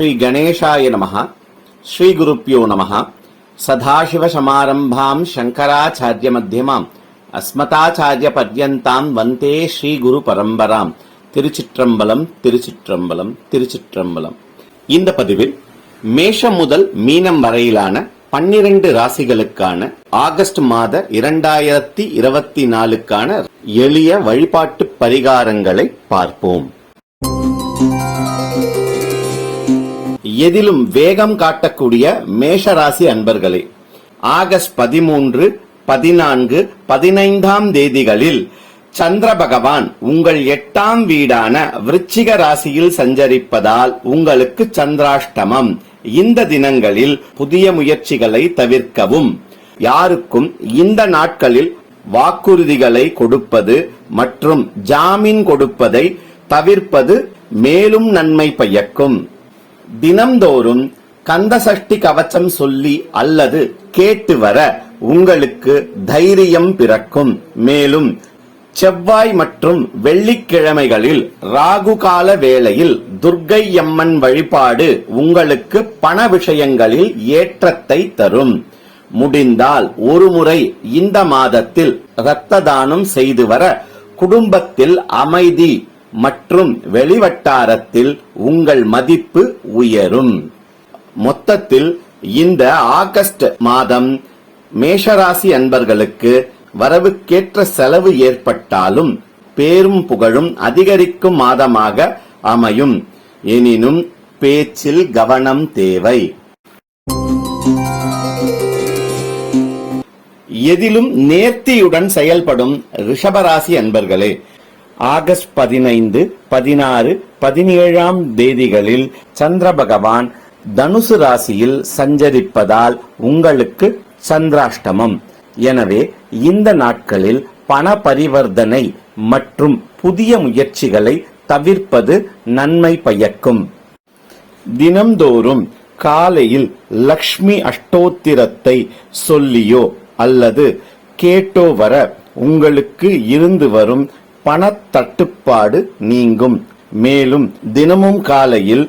ஸ்ரீ கணேஷாய நமः ஸ்ரீ குருப்பியோ நமः சதாசிவசமாரம்பாம் சங்கராச்சாரிய மத்தியமாம் அஸ்மதாச்சாரிய பர்யந்தாம் வந்தே ஸ்ரீ குரு பரம்பராம் திருச்சிற்றம்பலம் திருச்சிற்றம்பலம் திருச்சிற்றம்பலம். இந்த பதிவில் மேஷம் முதல் மீனம் வரையிலான பன்னிரண்டு ராசிகளுக்கான ஆகஸ்ட் மாத இரண்டாயிரத்தி இருபத்தி நாலுக்கான எளிய வழிபாட்டு பரிகாரங்களை பார்ப்போம். எதிலும் வேகம் காட்டக்கூடிய மேஷராசி அன்பர்களே ஆகஸ்ட் பதிமூன்று பதினான்கு பதினைந்தாம் தேதிகளில் சந்திர பகவான் உங்கள் எட்டாம் வீடான விருச்சிக ராசியில் சஞ்சரிப்பதால் உங்களுக்கு சந்திராஷ்டமம். இந்த தினங்களில் புதிய முயற்சிகளை தவிர்க்கவும். யாருக்கும் இந்த நாட்களில் வாக்குறுதிகளை கொடுப்பது மற்றும் ஜாமீன் கொடுப்பதை தவிர்ப்பது மேலும் நன்மை பயக்கும். தினம்தோறும் கந்தசஷ்டி கவச்சம் சொல்லி அல்லது கேட்டு வர உங்களுக்கு தைரியம் பிறக்கும். மேலும் செவ்வாய் மற்றும் வெள்ளிக்கிழமைகளில் ராகு கால வேளையில் துர்கை அம்மன் வழிபாடு உங்களுக்கு பண விஷயங்களில் ஏற்றத்தை தரும். முடிந்தால் ஒருமுறை இந்த மாதத்தில் இரத்த தானம் செய்து வர குடும்பத்தில் அமைதி மற்றும் வெளிவட்டாரத்தில் உங்கள் மதிப்பு உயரும். மொத்தத்தில் இந்த ஆகஸ்ட் மாதம் மேஷராசி அன்பர்களுக்கு வரவுக்கேற்ற செலவு ஏற்பட்டாலும் பேரும் புகழும் அதிகரிக்கும் மாதமாக அமையும். எனினும் பேச்சில் கவனம் தேவை. எதிலும் நேர்த்தியுடன் செயல்படும் ரிஷபராசி அன்பர்களே ஆகஸ்ட் பதினைந்து பதினாறு பதினேழாம் தேதிகளில் சந்திர பகவான் தனுசு ராசியில் சஞ்சரிப்பதால் உங்களுக்கு சந்திராஷ்டமம். எனவே இந்த நாட்களில் பண பரிவர்த்தனை மற்றும் புதிய முயற்சிகளை தவிர்ப்பது நன்மை பயக்கும். தினம்தோறும் காலையில் லக்ஷ்மி அஷ்டோத்திரத்தை சொல்லியோ அல்லது கேட்டோ வர உங்களுக்கு இருந்து வரும் பணத்தட்டுப்பாடு நீங்கும். மேலும் தினமும் காலையில்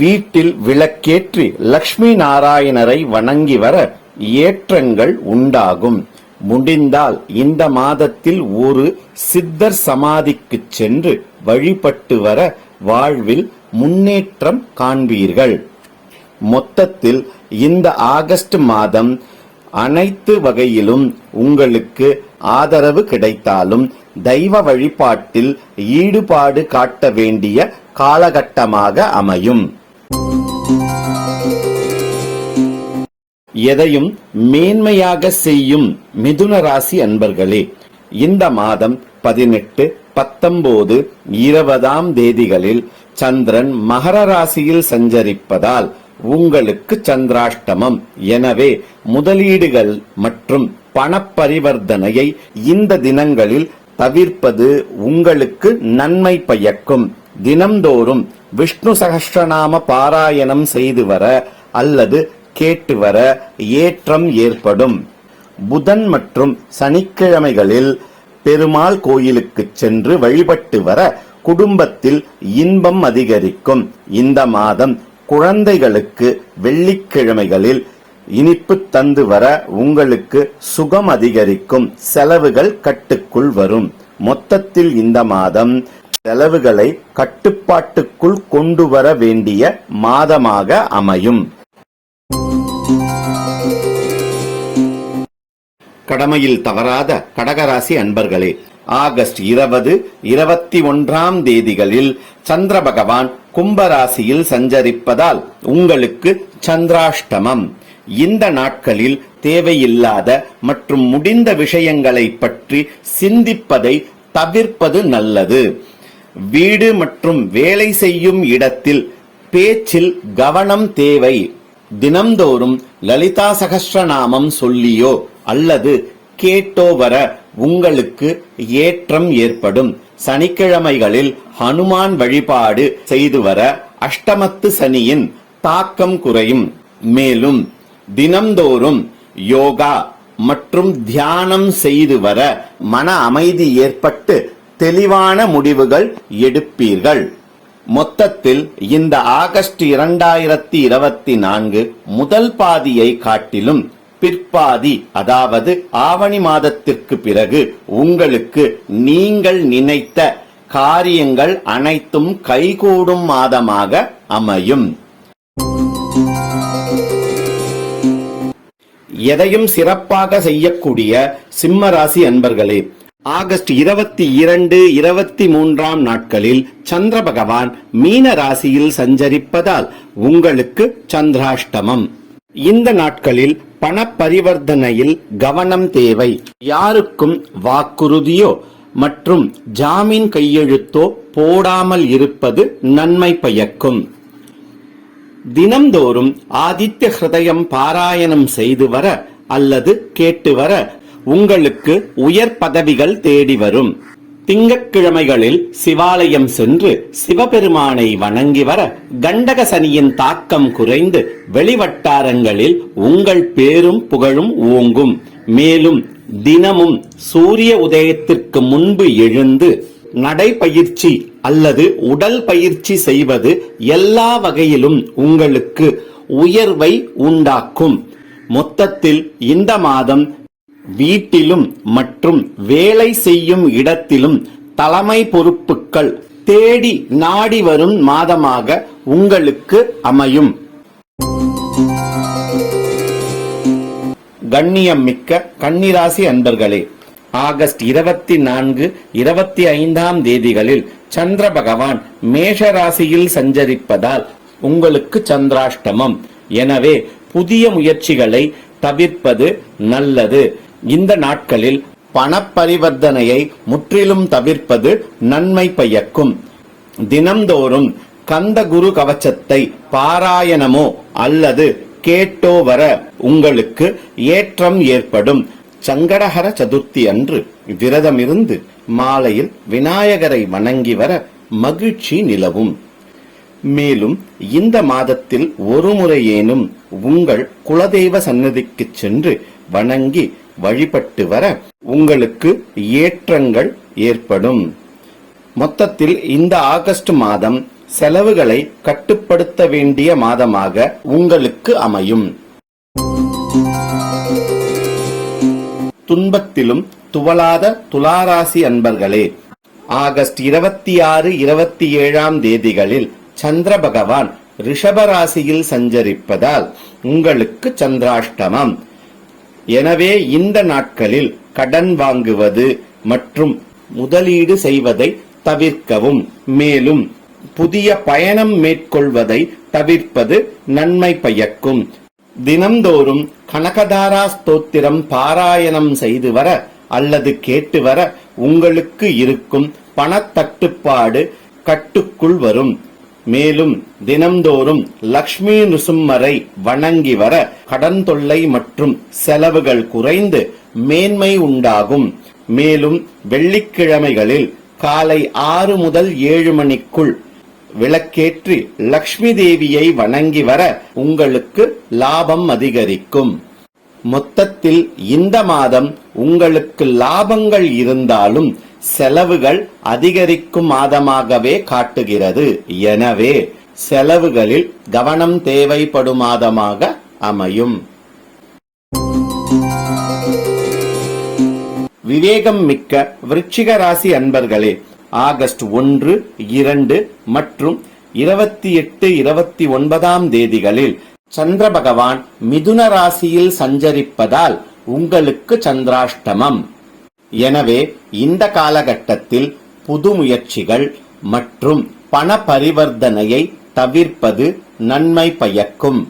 வீட்டில் விளக்கேற்றி லக்ஷ்மி நாராயணரை வணங்கி வர ஏற்றங்கள் உண்டாகும். முடிந்தால் இந்த மாதத்தில் ஒரு சித்தர் சமாதிக்கு சென்று வழிபட்டு வர வாழ்வில் முன்னேற்றம் காண்பீர்கள். மொத்தத்தில் இந்த ஆகஸ்ட் மாதம் அனைத்து வகையிலும் உங்களுக்கு ஆதரவு கிடைத்தாலும் தெய்வ வழிபாட்டில் ஈடுபாடு காட்ட வேண்டிய காலகட்டமாக அமையும். எதையும் மேன்மையாக செய்யும் மிதுன ராசி அன்பர்களே இந்த மாதம் பதினெட்டு பத்தொன்பது இருபதாம் தேதிகளில் சந்திரன் மகர ராசியில் சஞ்சரிப்பதால் உங்களுக்கு சந்திராஷ்டமம். எனவே முதலீடுகள் மற்றும் பணப்பரிவர்த்தனையை இந்த தினங்களில் தவிர்ப்பது உங்களுக்கு நன்மை பயக்கும். தினம்தோறும் விஷ்ணு சகஸ்ரநாம பாராயணம் செய்து வர அல்லது கேட்டு வர ஏற்றம் ஏற்படும். புதன் மற்றும் சனிக்கிழமைகளில் பெருமாள் கோயிலுக்கு சென்று வழிபட்டு வர குடும்பத்தில் இன்பம் அதிகரிக்கும். இந்த மாதம் குழந்தைகளுக்கு வெள்ளிக்கிழமைகளில் இனிப்பு தந்து வர உங்களுக்கு சுகம் அதிகரிக்கும். செலவுகள் கட்டுக்குள் வரும். மொத்தத்தில் இந்த மாதம் செலவுகளை கட்டுப்பாட்டுக்குள் கொண்டு வர வேண்டிய மாதமாக அமையும். கடமையில் தவறாத கடகராசி அன்பர்களே ஆகஸ்ட் இருபது இருபத்தி ஒன்றாம் தேதிகளில் சந்திர பகவான் கும்பராசியில் சஞ்சரிப்பதால் உங்களுக்கு சந்திராஷ்டமம். இந்த நாட்களில் தேவையில்லாத மற்றும் முடிந்த விஷயங்களை பற்றி சிந்திப்பதை தவிர்ப்பது நல்லது. வீடு மற்றும் வேலை செய்யும் இடத்தில் பேச்சில் கவனம் தேவை. தினம்தோறும் லலிதா சகஸ்ரநாமம் சொல்லியோ அல்லது கேட்டோ வர உங்களுக்கு ஏற்றம் ஏற்படும். சனிக்கிழமைகளில் ஹனுமான் வழிபாடு செய்து வர அஷ்டமத்து சனியின் தாக்கம் குறையும். மேலும் தினம்தோறும் யோகா மற்றும் தியானம் செய்து வர மன அமைதி ஏற்பட்டு தெளிவான முடிவுகள் எடுப்பீர்கள். மொத்தத்தில் இந்த ஆகஸ்ட் இரண்டாயிரத்தி இருபத்தி நான்கு முதல் பாதியை காட்டிலும் பிற்பாதி அதாவது ஆவணி மாதத்திற்கு பிறகு உங்களுக்கு நீங்கள் நினைத்த காரியங்கள் அனைத்தும் கைகூடும் மாதமாக அமையும். எதையும் சிறப்பாக செய்யக்கூடிய சிம்ம ராசி அன்பர்களே ஆகஸ்ட் இருபத்தி இரண்டு இருபத்தி மூன்றாம் நாட்களில் சந்திர பகவான் மீன ராசியில் சஞ்சரிப்பதால் உங்களுக்கு சந்திராஷ்டமம். இந்த நாட்களில் பண பரிவர்த்தனையில் கவனம் தேவை. யாருக்கும் வாக்குறுதியோ மற்றும் ஜாமீன் கையெழுத்தோ போடாமல் இருப்பது நன்மை பயக்கும். தினம்தோறும் ஆதித்ய ஹிருதயம் பாராயணம் செய்து வர அல்லது கேட்டு வர உங்களுக்கு உயர் பதவிகள் தேடி வரும். திங்கட்கிழமைகளில் சிவாலயம் சென்று சிவபெருமானை வணங்கி வர கண்டக சனியின் தாக்கம் குறைந்து வெளிவட்டாரங்களில் உங்கள் பேரும் புகழும் ஓங்கும். மேலும் தினமும் சூரிய உதயத்திற்கு முன்பு எழுந்து நடைபயிற்சி அல்லது உடல் பயிற்சி செய்வது எல்லா வகையிலும் உங்களுக்கு உயர்வை உண்டாக்கும். மொத்தத்தில் இந்த மாதம் வீட்டிலும் மற்றும் வேலை செய்யும் இடத்திலும் தலைமை பொறுப்புகள் தேடி நாடி வரும் மாதமாக உங்களுக்கு அமையும். கண்ணியம் மிக்க கன்னிராசி அன்பர்களே ஆகஸ்ட் இருபத்தி நான்கு இருபத்தி ஐந்தாம் தேதிகளில் சந்திர பகவான் மேஷ ராசியில் சஞ்சரிப்பதால் உங்களுக்கு சந்திராஷ்டமம். எனவே புதிய முயற்சிகளை தவிர்ப்பது நல்லது. இந்த நாட்களில் பணப்பரிவர்த்தனையை முற்றிலும் தவிர்ப்பது நன்மை பயக்கும். தினம்தோறும் கந்த குரு கவச்சத்தை பாராயணமோ அல்லது கேட்டோ வர உங்களுக்கு ஏற்றம் ஏற்படும். சங்கடஹர சதுர்த்தி அன்று விரதமிருந்து மாலையில் விநாயகரை வணங்கி வர மகிழ்ச்சி நிலவும். மேலும் இந்த மாதத்தில் ஒரு முறையேனும் உங்கள் குலதெய்வ சன்னதிக்கு சென்று வணங்கி வழிபட்டு வர உங்களுக்கு ஏற்றங்கள் ஏற்படும். மொத்தத்தில் இந்த ஆகஸ்ட் மாதம் செலவுகளை கட்டுப்படுத்த வேண்டிய மாதமாக உங்களுக்கு அமையும். துன்பத்திலும் துவளாத துளாராசி அன்பர்களே ஆகஸ்ட் இருபத்தி ஆறு இருபத்தி ஏழாம் தேதிகளில் சந்திர பகவான் ரிஷபராசியில் சஞ்சரிப்பதால் உங்களுக்கு சந்திராஷ்டமம். எனவே இந்த நாட்களில் கடன் வாங்குவது மற்றும் முதலீடு செய்வதை தவிர்க்கவும். மேலும் புதிய பயணம் மேற்கொள்வதை தவிர்ப்பது நன்மை பயக்கும். தினம்தோறும் கனகதாரா ஸ்தோத்திரம் பாராயணம் செய்து வர அல்லது கேட்டு வர உங்களுக்கு இருக்கும் பணத்தட்டுப்பாடு கட்டுக்குள் வரும். மேலும் தினம்தோறும் லக்ஷ்மி நுசும்மரை வணங்கி வர கடன் தொல்லை மற்றும் செலவுகள் குறைந்து மேன்மை உண்டாகும். மேலும் வெள்ளிக்கிழமைகளில் காலை ஆறு முதல் ஏழு மணிக்குள் விளக்கேற்றி லக்ஷ்மி தேவியை வணங்கி வர உங்களுக்கு லாபம் அதிகரிக்கும். மொத்தத்தில் இந்த மாதம் உங்களுக்கு லாபங்கள் இருந்தாலும் செலவுகள் அதிகரிக்கும் மாதமாகவே காட்டுகிறது. எனவே செலவுகளில் கவனம் தேவைப்படும் மாதமாக அமையும். விவேகம் மிக்க விருச்சிக ராசி அன்பர்களே ஆகஸ்ட் ஒன்று இரண்டு மற்றும் இருபத்தி எட்டு இருபத்தி ஒன்பதாம் தேதிகளில் சந்திர பகவான் மிதுன ராசியில் சஞ்சரிப்பதால் உங்களுக்கு சந்திராஷ்டமம். எனவே இந்த காலகட்டத்தில் புது முயற்சிகள் மற்றும் பண பரிவர்த்தனையை தவிர்ப்பது நன்மை பயக்கும்.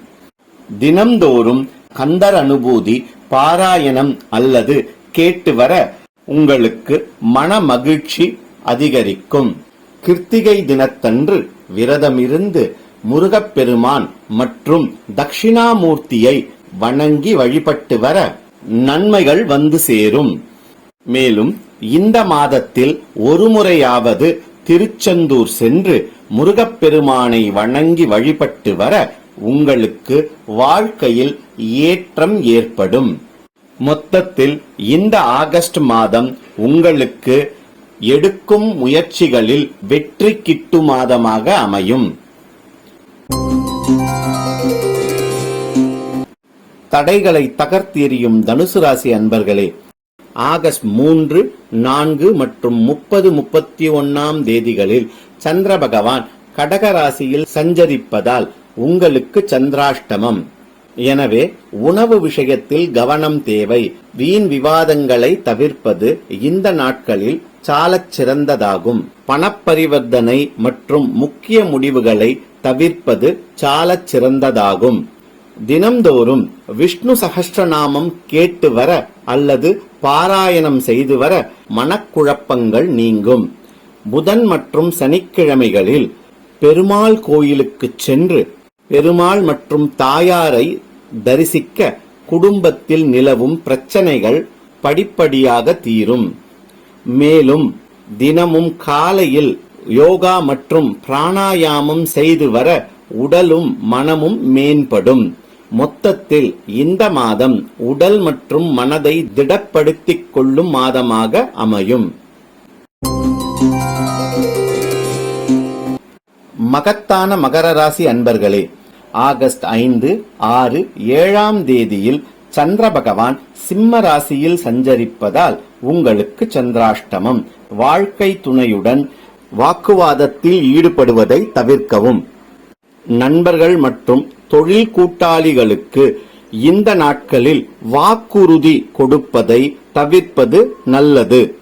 தினம்தோறும் கந்தர் அனுபூதி பாராயணம் அல்லது கேட்டு வர உங்களுக்கு மன மகிழ்ச்சி அதிகரிக்கும். கிருத்திகை தினத்தன்று விரதமிருந்து முருகப்பெருமான் மற்றும் தட்சிணாமூர்த்தியை வணங்கி வழிபட்டு வர நன்மைகள் வந்து சேரும். மேலும் இந்த மாதத்தில் ஒருமுறையாவது திருச்செந்தூர் சென்று முருகப்பெருமானை வணங்கி வழிபட்டு வர உங்களுக்கு வாழ்க்கையில் ஏற்றம் ஏற்படும். மொத்தத்தில் இந்த ஆகஸ்ட் மாதம் உங்களுக்கு எடுக்கும் முயற்சிகளில் வெற்றி கிட்டு மாதமாக அமையும். தடைகளை தகர்த்தெறியும் தனுசு ராசி அன்பர்களே ஆகஸ்ட் மூன்று நான்கு மற்றும் முப்பது முப்பத்தி ஒன்னாம் தேதிகளில் சந்திர பகவான் கடக ராசியில் சஞ்சரிப்பதால் உங்களுக்கு சந்திராஷ்டமம். எனவே உணவு விஷயத்தில் கவனம் தேவை. வீண் விவாதங்களை தவிர்ப்பது இந்த நாட்களில் சாலச் சிறந்ததாகும். பணப்பரிவர்த்தனை மற்றும் முக்கிய முடிவுகளை தவிர்ப்பது சாலச் சிறந்ததாகும். தினம்தோறும் விஷ்ணு சகஸ்ரநாமம் கேட்டு வர அல்லது பாராயணம் செய்து வர மனக்குழப்பங்கள் நீங்கும். புதன் மற்றும் சனிக்கிழமைகளில் பெருமாள் கோயிலுக்கு சென்று பெருமாள் மற்றும் தாயாரை தரிசிக்க குடும்பத்தில் நிலவும் பிரச்சனைகள் படிப்படியாக தீரும். மேலும் தினமும் காலையில் யோகா மற்றும் பிராணாயாமம் செய்து வர உடலும் மனமும் மேம்படும். மொத்தத்தில் இந்த மாதம் உடல் மற்றும் மனதை திடப்படுத்திக் கொள்ளும் மாதமாக அமையும். மகத்தான மகர ராசி அன்பர்களே ஆகஸ்ட் ஐந்து ஆறு ஏழாம் தேதியில் சந்திர பகவான் சிம்ம ராசியில் சஞ்சரிப்பதால் உங்களுக்கு சந்திராஷ்டமம். வாழ்க்கை துணையுடன் வாக்குவாதத்தில் ஈடுபடுவதை தவிர்க்கவும். நண்பர்கள் மற்றும் தொழில் கூட்டாளிகளுக்கு இந்த நாட்களில் வாக்குறுதி கொடுப்பதை தவிர்ப்பது நல்லது.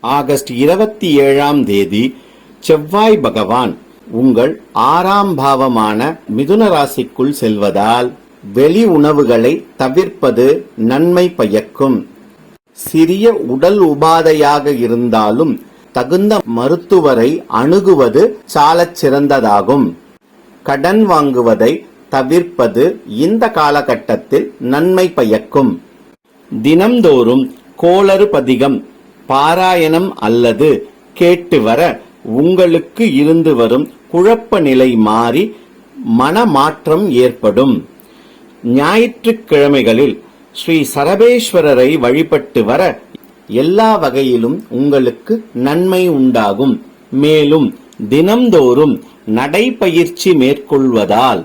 ஆகஸ்ட் இருபத்தி ஏழாம் தேதி செவ்வாய் பகவான் உங்கள் ஆறாம் பாவமான மிதுன ராசிக்குள் செல்வதால் வெளி உணவுகளை தவிர்ப்பது நன்மை பயக்கும். சிறிய உடல் உபாதையாக இருந்தாலும் தகுந்த மருத்துவரை அணுகுவது சாலச் சிறந்ததாகும். கடன் வாங்குவதை தவிர்ப்பது இந்த காலகட்டத்தில் நன்மை பயக்கும். தினம்தோறும் கோளறு பதிகம் பாராயணம் அல்லது கேட்டு வர உங்களுக்கு இருந்து வரும் குழப்ப நிலை மாறி மனமாற்றம் ஏற்படும். ஞாயிற்றுக்கிழமைகளில் ஸ்ரீ சரபேஸ்வரரை வழிபட்டு வர எல்லா வகையிலும் உங்களுக்கு நன்மை உண்டாகும். மேலும் தினம்தோறும் நடைபயிற்சி மேற்கொள்வதால்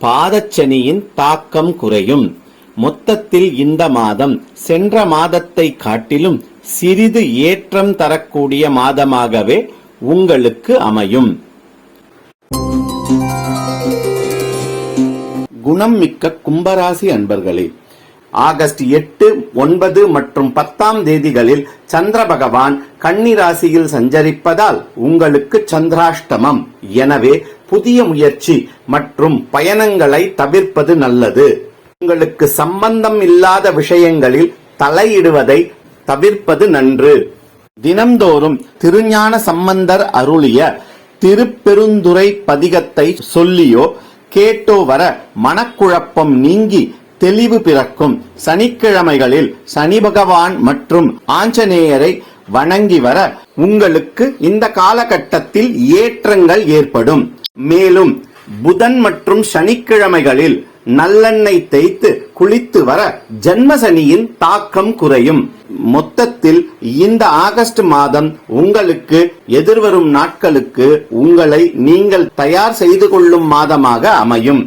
பாதச்சனியின் தாக்கம் குறையும். மொத்தத்தில் இந்த மாதம் சென்ற மாதத்தை காட்டிலும் சிறிது ஏற்றம் தரக்கூடிய மாதமாகவே உங்களுக்கு அமையும். குணம் மிக்க கும்பராசி அன்பர்களே ஆகஸ்ட் எட்டு ஒன்பது மற்றும் பத்தாம் தேதிகளில் சந்திர பகவான் கன்னிராசியில் சஞ்சரிப்பதால் உங்களுக்கு சந்திராஷ்டமம். எனவே புதிய முயற்சி மற்றும் பயணங்களை தவிர்ப்பது நல்லது. உங்களுக்கு சம்பந்தம் இல்லாத விஷயங்களில் தலையிடுவதை தவிர்ப்பது நன்று. தினம்தோறும் திருஞான சம்பந்தர் அருளிய திருப்பெருந்துறை பதிகத்தை சொல்லியோ கேட்டோ வர மனக்குழப்பம் நீங்கி தெளிவு பிறக்கும். சனிக்கிழமைகளில் சனி பகவான் மற்றும் ஆஞ்சநேயரை வணங்கி வர உங்களுக்கு இந்த காலகட்டத்தில் ஏற்றங்கள் ஏற்படும். மேலும் புதன் மற்றும் சனிக்கிழமைகளில் நல்லெண்ணெய் தேய்த்து குளித்து வர ஜன்மசனியின் தாக்கம் குறையும். மொத்தத்தில் இந்த ஆகஸ்ட் மாதம் உங்களுக்கு எதிர்வரும் நாட்களுக்கு உங்களை நீங்கள் தயார் செய்து கொள்ளும் மாதமாக அமையும்.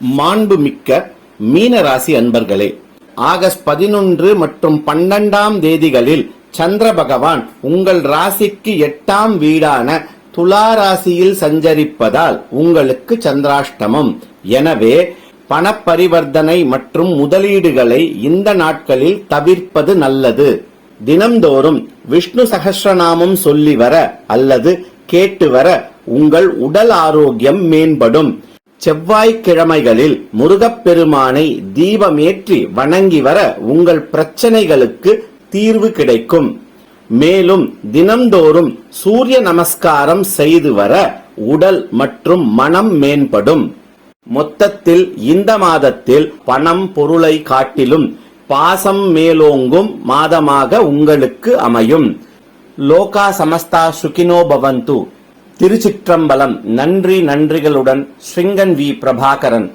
மாண்புமிக்க மீன ராசி அன்பர்களே ஆகஸ்ட் பதினொன்று மற்றும் பன்னெண்டாம் தேதிகளில் சந்திர பகவான் உங்கள் ராசிக்கு எட்டாம் வீடான துலா ராசியில் சஞ்சரிப்பதால் உங்களுக்கு சந்திராஷ்டமம். எனவே பணப்பரிவர்த்தனை மற்றும் முதலீடுகளை இந்த நாட்களில் தவிர்ப்பது நல்லது. தினம்தோறும் விஷ்ணு சகசிரநாமம் சொல்லி வர அல்லது கேட்டு வர உங்கள் உடல் ஆரோக்கியம் மேம்படும். செவ்வாய்க்கிழமைகளில் முருகப்பெருமானை தீபமேற்றி வணங்கி வர உங்கள் பிரச்சனைகளுக்கு தீர்வு கிடைக்கும். மேலும் தினம்தோறும் சூரிய நமஸ்காரம் செய்து வர உடல் மற்றும் மனம் மேம்படும். மொத்தத்தில் இந்த மாதத்தில் பணம் பொருளை காட்டிலும் பாசம் மேலோங்கும் மாதமாக உங்களுக்கு அமையும். லோகா சமஸ்தா சுகினோ பவந்து. திருச்சிற்றம்பலம். நன்றி நன்றிகளுடன் ஸ்ரிங்கன் வி பிரபாகரன்.